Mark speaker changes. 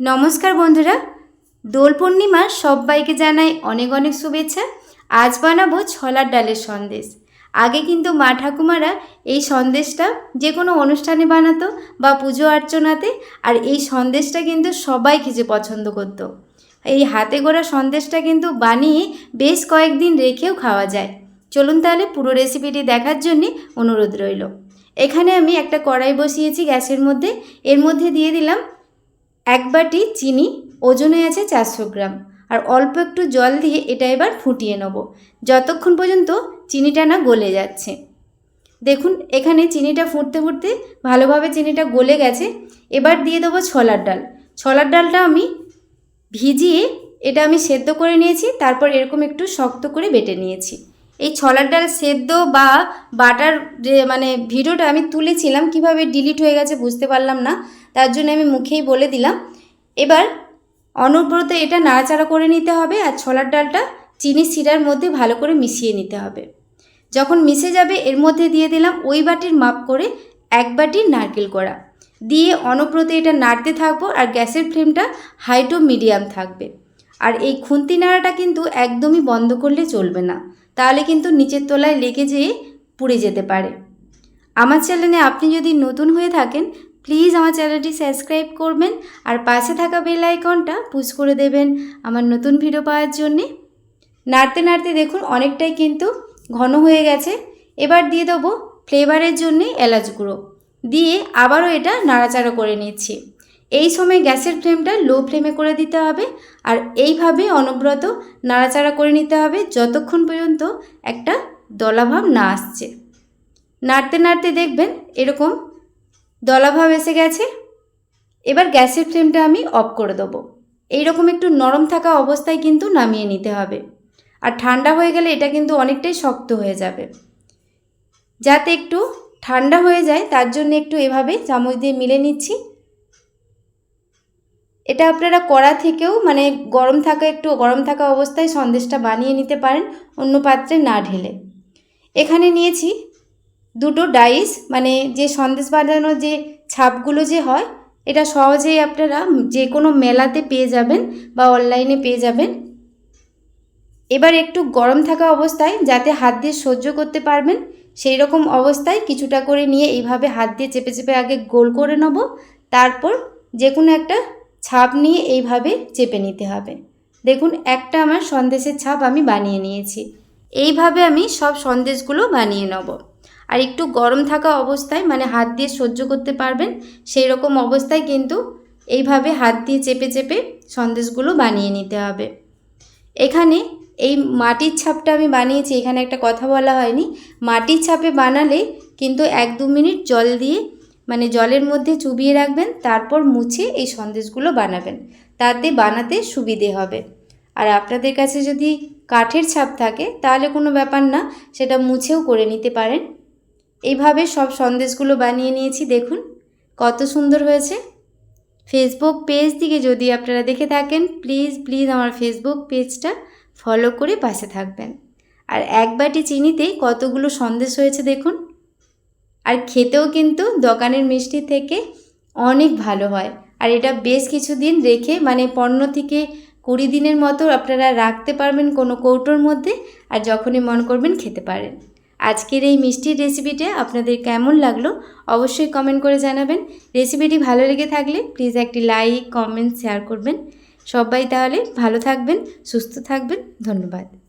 Speaker 1: নমস্কার বন্ধুরা, দোল পূর্ণিমার সবাইকে জানাই অনেক অনেক শুভেচ্ছা। আজ বানাবো ছলার ডালের সন্দেশ। আগে কিন্তু মা ঠাকুমারা এই সন্দেশটা যে কোনো অনুষ্ঠানে বানাতো বা পুজো অর্চনাতে, আর এই সন্দেশটা কিন্তু সবাই খেতে পছন্দ করতো। এই হাতে গোড়া সন্দেশটা কিন্তু বানিয়ে বেশ কয়েকদিন রেখেও খাওয়া যায়। চলুন তাহলে পুরো রেসিপিটি দেখার জন্যে অনুরোধ রইল। এখানে আমি একটা কড়াই বসিয়েছি গ্যাসের মধ্যে। এর মধ্যে দিয়ে দিলাম এক বাটি চিনি, ওজনে আছে চারশো গ্রাম। আর অল্প একটু জল দিয়ে এটা এবার ফুটিয়ে নেব। যতক্ষণ পর্যন্ত চিনিটা না গলে যাচ্ছে। দেখুন, এখানে চিনিটা ফুটতে ফুটতে ভালোভাবে চিনিটা গলে গেছে। এবার দিয়ে দেবো ছোলার ডাল। ছোলার ডালটা আমি ভিজিয়ে এটা আমি সেদ্ধ করে নিয়েছি। তারপর এরকম একটু শক্ত করে বেটে নিয়েছি। এই ছলার ডাল সেদ্ধ বা বাটার মানে ভিডিওটা আমি তুলেছিলাম, কীভাবে ডিলিট হয়ে গেছে বুঝতে পারলাম না, তার জন্য আমি মুখেই বলে দিলাম। এবার অনবরত এটা নাড়াচাড়া করে নিতে হবে আর ছোলার ডালটা চিনি শিরার মধ্যে ভালো করে মিশিয়ে নিতে হবে। যখন মিশে যাবে, এর মধ্যে দিয়ে দিলাম ওই বাটির মাপ করে এক বাটির নারকেল কড়া। দিয়ে অনবরত এটা নাড়তে থাকব আর গ্যাসের ফ্লেমটা হাই টু মিডিয়াম থাকবে। আর এই খুন্তি নাড়াটা কিন্তু একদমই বন্ধ করলে চলবে না। তাহলে কিন্তু নিচের তলায় লেগে যেয়ে পুড়ে যেতে পারে। আমার চ্যানেলে আপনি যদি নতুন হয়ে থাকেন প্লিজ আমার চ্যানেলটি সাবস্ক্রাইব করবেন আর পাশে থাকা বেল আইকনটা পুশ করে দেবেন আমার নতুন ভিডিও পাওয়ার জন্যে। নাড়তে নাড়তে দেখুন, অনেকটাই কিন্তু ঘন হয়ে গেছে। এবার দিয়ে দেবো ফ্লেভারের জন্যে এলাচ গুঁড়ো। দিয়ে আবারও এটা নাড়াচাড়া করে নিচ্ছি। এই সময় গ্যাসের ফ্লেমটা লো ফ্লেমে করে দিতে হবে আর এইভাবে অনবরত নাড়াচাড়া করে নিতে হবে যতক্ষণ পর্যন্ত একটা দলাভাব না আসছে। নাড়তে নাড়তে দেখবেন এরকম দলাভাব এসে গেছে। এবার গ্যাসের ফ্লেমটা আমি অফ করে দেবো। এইরকম একটু নরম থাকা অবস্থায় কিন্তু নামিয়ে নিতে হবে। আর ঠান্ডা হয়ে গেলে এটা কিন্তু অনেকটাই শক্ত হয়ে যাবে। যাতে একটু ঠান্ডা হয়ে যায় তার জন্য একটু এভাবে চামচ দিয়ে মিলে নিচ্ছি। এটা আপনারা কড়া থেকেও মানে গরম থাকা একটু গরম থাকা অবস্থায় সন্দেশটা বানিয়ে নিতে পারেন, অন্য পাত্রে না ঢেলে। এখানে নিয়েছি দুটো ডাইস মানে যে সন্দেশ বানানোর যে ছাপগুলো যে হয়, এটা সহজেই আপনারা যে কোনো মেলাতে পেয়ে যাবেন বা অনলাইনে পেয়ে যাবেন। এবার একটু গরম থাকা অবস্থায় যাতে হাত দিয়ে সহ্য করতে পারবেন সেই রকম অবস্থায় কিছুটা করে নিয়ে এইভাবে হাত দিয়ে চেপে চেপে আগে গোল করে নেব, তারপর যে কোনো একটা ছাপ নিয়ে এইভাবে চেপে নিতে হবে। দেখুন, একটা আমার সন্দেশের ছাপ আমি বানিয়ে নিয়েছি। এইভাবে আমি সব সন্দেশগুলো বানিয়ে নেব। আর একটু গরম থাকা অবস্থায় মানে হাত দিয়ে সহ্য করতে পারবেন সেই রকম অবস্থায় কিন্তু এইভাবে হাত দিয়ে চেপে চেপে সন্দেশগুলো বানিয়ে নিতে হবে। এখানে এই মাটির ছাপটা আমি বানিয়েছি, এখানে একটা কথা বলা হয়নি। মাটির ছাপে বানালে কিন্তু এক দু মিনিট জল দিয়ে মানে জলের মধ্যে চুবিয়ে রাখবেন, তারপর মুছে এই সন্দেশগুলো বানাবেন। তাতে বানাতে সুবিধে হবে। আর আপনাদের কাছে যদি কাঠের ছাপ থাকে, তাহলে কোনো ব্যাপার না, সেটা মুছেও করে নিতে পারেন। এইভাবে সব সন্দেশগুলো বানিয়ে নিয়েছি, দেখুন কত সুন্দর হয়েছে। ফেসবুক পেজ থেকে যদি আপনারা দেখে থাকেন প্লিজ প্লিজ আমার ফেসবুক পেজটা ফলো করে পাশে থাকবেন। আর এক বাটি চিনিতে কতগুলো সন্দেশ হয়েছে, দেখুন। আর খেতেও কিন্তু দোকানের মিষ্টি থেকে অনেক ভালো হয়। আর এটা বেশ কিছুদিন রেখে মানে পণ্য থেকে কুড়ি দিনের মতো আপনারা রাখতে পারবেন কোনো কৌটোর মধ্যে আর যখনই মন করবেন খেতে পারেন। আজকের এই মিষ্টির রেসিপিটা আপনাদের কেমন লাগল অবশ্যই কমেন্ট করে জানাবেন। রেসিপিটি ভালো লেগে থাকলে প্লিজ একটি লাইক কমেন্ট শেয়ার করবেন। সবাই তাহলে ভালো থাকবেন, সুস্থ থাকবেন, ধন্যবাদ।